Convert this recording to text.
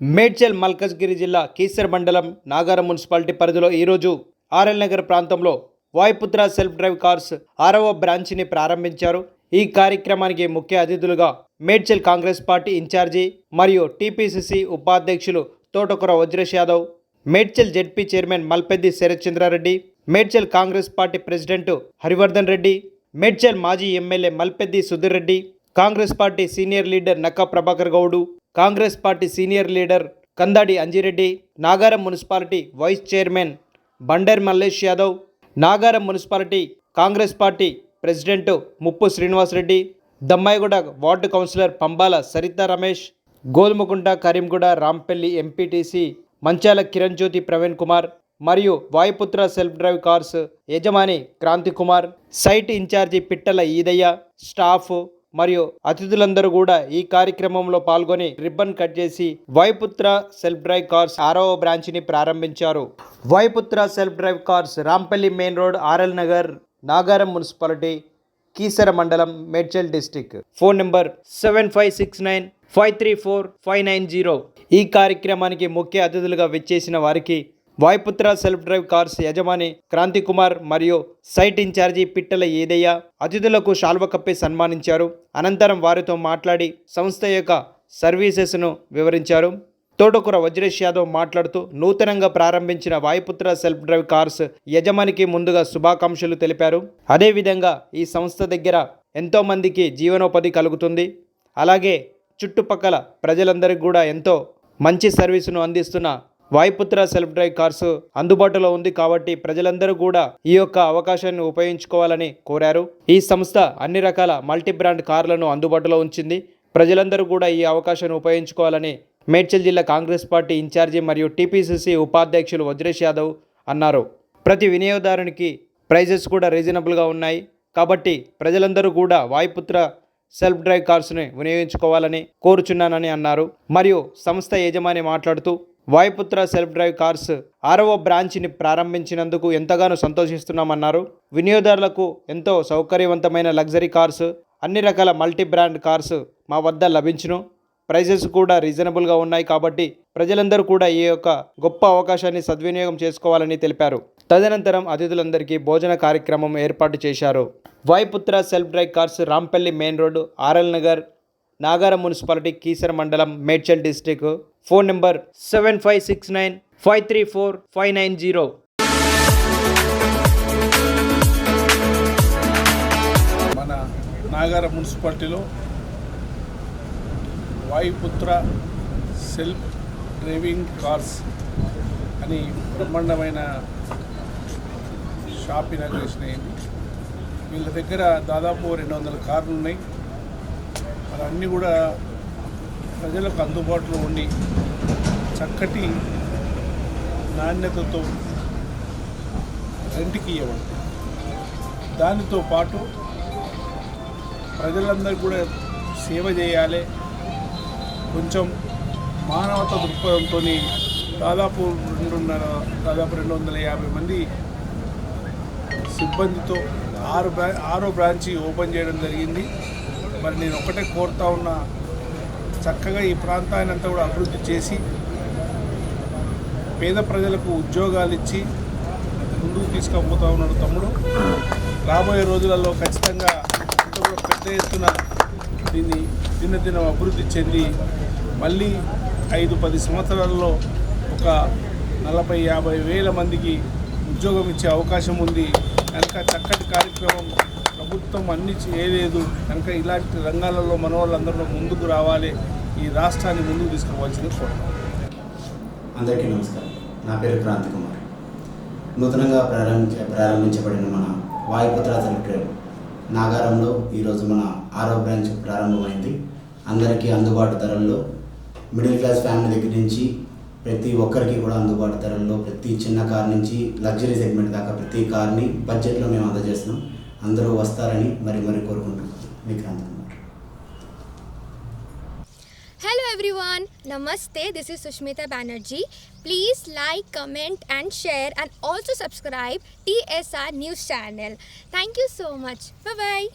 మేడ్చల్ మల్కజ్గిరి జిల్లా కీసర్ మండలం నాగారం మున్సిపాలిటీ పరిధిలో ఈరోజు ఆర్ఎల్ నగర్ ప్రాంతంలో వాయుపుత్ర సెల్ఫ్ డ్రైవ్ కార్స్ ఆరవ బ్రాంచ్ని ప్రారంభించారు. ఈ కార్యక్రమానికి ముఖ్య అతిథులుగా మేడ్చల్ కాంగ్రెస్ పార్టీ ఇన్ఛార్జి మరియు టీపీసీసీ ఉపాధ్యక్షులు Thotakura Vajresh Yadav Medchal ZP chairman Malpeddi Sarathchandrareddy Medchal Congress party president Harivardhan Reddy Medchal మాజీ MLA Malpeddi Sudheer Reddy Congress party senior leader Nakka Prabhakar Goud Congress party senior leader Kandadi Anjireddy Nagaram municipality vice chairman Bander Mallesh Yadav Nagaram municipality Congress party president Muppu Srinivasreddy Dammaiguda ward councillor Pambala Saritha Ramesh Golmukunta Kareemguda Rampally MPTC Manchala Kiran Jyothi Praveen Kumar మరియు Vayuputra self drive cars యజమాని Kranthi Kumar site in charge Pittala Eedaiah staff మరియు అతిథులందరూ కూడా ఈ కార్యక్రమంలో పాల్గొని ribbon cut చేసి Vayuputra self drive cars ఆరవ బ్రాంచ్ని ప్రారంభించారు. Vayuputra self drive cars Rampally main road RL Nagar Nagaram municipality Keesara మండలం Medchal district. Phone number seven five six nine five three four five nine zero. ఈ కార్యక్రమానికి ముఖ్య అతిథులుగా విచ్చేసిన వారికి వాయుపుత్ర సెల్ఫ్ డ్రైవ్ కార్స్ యజమాని క్రాంతి కుమార్ మరియు సైట్ ఇన్ఛార్జి పిట్టల ఏదయ్య అతిథులకు శాల్వ కప్పి సన్మానించారు. అనంతరం వారితో మాట్లాడి సంస్థ యొక్క సర్వీసెస్ను వివరించారు. తోటకూర వజ్రేష్ యాదవ్ మాట్లాడుతూ నూతనంగా ప్రారంభించిన వాయుపుత్ర సెల్ఫ్ డ్రైవ్ కార్స్ యజమానికి ముందుగా శుభాకాంక్షలు తెలిపారు. అదేవిధంగా ఈ సంస్థ దగ్గర ఎంతోమందికి జీవనోపాధి కలుగుతుంది. అలాగే చుట్టుపక్కల ప్రజలందరికీ కూడా ఎంతో మంచి సర్వీసును అందిస్తున్న వాయుపుత్ర సెల్ఫ్ డ్రైవ్ కార్స్ అందుబాటులో ఉంది కాబట్టి ప్రజలందరూ కూడా ఈ యొక్క అవకాశాన్ని ఉపయోగించుకోవాలని కోరారు. ఈ సంస్థ అన్ని రకాల మల్టీ బ్రాండ్ కార్లను అందుబాటులో ఉంచింది. ప్రజలందరూ కూడా ఈ అవకాశాన్ని ఉపయోగించుకోవాలని మేడ్చల్ జిల్లా కాంగ్రెస్ పార్టీ ఇన్ఛార్జి మరియు టీపీసీసీ ఉపాధ్యక్షులు వజ్రేష్ యాదవ్ అన్నారు. ప్రతి వినియోగదారునికి ప్రైజెస్ కూడా రీజనబుల్గా ఉన్నాయి. కాబట్టి ప్రజలందరూ కూడా వాయుపుత్ర సెల్ఫ్ డ్రైవ్ కార్స్ని వినియోగించుకోవాలని కోరుచున్నానని అన్నారు. మరియు సంస్థ యజమాని మాట్లాడుతూ వాయుపుత్ర సెల్ఫ్ డ్రైవ్ కార్స్ ఆరవ బ్రాంచ్ని ప్రారంభించినందుకు ఎంతగానో సంతోషిస్తున్నామన్నారు. వినియోగదారులకు ఎంతో సౌకర్యవంతమైన లగ్జరీ కార్స్ అన్ని రకాల మల్టీ బ్రాండ్ కార్స్ మా వద్ద లభించును. ప్రైజెస్ కూడా రీజనబుల్గా ఉన్నాయి కాబట్టి ప్రజలందరూ కూడా ఈ యొక్క గొప్ప అవకాశాన్ని సద్వినియోగం చేసుకోవాలని తెలిపారు. తదనంతరం అతిథులందరికీ భోజన కార్యక్రమం ఏర్పాటు చేశారు. Vayuputra self drive cars Rampally main road RL Nagar Nagaram municipality Keesara మండలం Medchal district. Phone number seven five six nine five three four five nine zero మన నాగార మున్సిపాలిటీలో వాయుపుత్ర సెల్ఫ్ డ్రైవింగ్ కార్స్ అని బ్రహ్మాండమైన షాప్ ఇనాగ్రేషన్ అయింది. వీళ్ళ దగ్గర దాదాపు రెండు వందల కార్లు ఉన్నాయి. అన్నీ కూడా ప్రజలకు అందుబాటులో ఉండి చక్కటి నాణ్యతతో రెంట్కి ఇవ్వండి. దానితో పాటు ప్రజలందరూ కూడా సేవ చేయాలి. కొంచెం మానవత దృక్పథంతో దాదాపు రెండున్నర దాదాపు రెండు వందల యాభై మంది సిబ్బందితో ఆరు బ్రా ఆరో బ్రాంచి ఓపెన్ చేయడం జరిగింది. మరి నేను ఒకటే కోరుతా ఉన్నా చక్కగా ఈ ప్రాంతాన్ని అంతా కూడా అభివృద్ధి చేసి పేద ప్రజలకు ఉద్యోగాలు ఇచ్చి ముందుకు తీసుకుపోతా ఉన్నాడు తమ్ముడు. రాబోయే రోజులలో ఖచ్చితంగా కూడా పెద్ద ఎత్తున దీన్ని దినదినం అభివృద్ధి చెంది మళ్ళీ ఐదు పది సంవత్సరాల్లో ఒక నలభై యాభై వేల మందికి ఉద్యోగం ఇచ్చే అవకాశం ఉంది. కనుక చక్కటి కార్యక్రమం ప్రభుత్వం అన్ని చేయలేదు కనుక ఇలాంటి రంగాలలో మన వాళ్ళందరూ ముందుకు రావాలి. ఈ రాష్ట్రాన్ని ముందుకు తీసుకుపోవాల్సింది కోరుతాం అందరికీ నమస్కారం. నా పేరు క్రాంతి కుమార్. నూతనంగా ప్రారంభించ ప్రారంభించబడిన మన వాయుపుత్ర సెక్రటరీ నాగారంలో ఈరోజు మన ఆరో బ్రాంచ్ ప్రారంభమైంది. అందరికీ అందుబాటు ధరల్లో మిడిల్ క్లాస్ ఫ్యామిలీ దగ్గర నుంచి ప్రతి ఒక్కరికి కూడా అందుబాటు ధరల్లో ప్రతి చిన్న కార్ నుంచి లగ్జరీ సెగ్మెంట్ దాకా ప్రతి కార్ని బడ్జెట్లో మేము అందజేస్తున్నాం. అందరూ వస్తారని మరి మరి కోరుకుంటున్నాను విక్రాంత్ హలో ఎవ్రీవాన్ నమస్తే this is Sushmita Banerjee please like comment and share and also subscribe TSR news channel thank you so much bye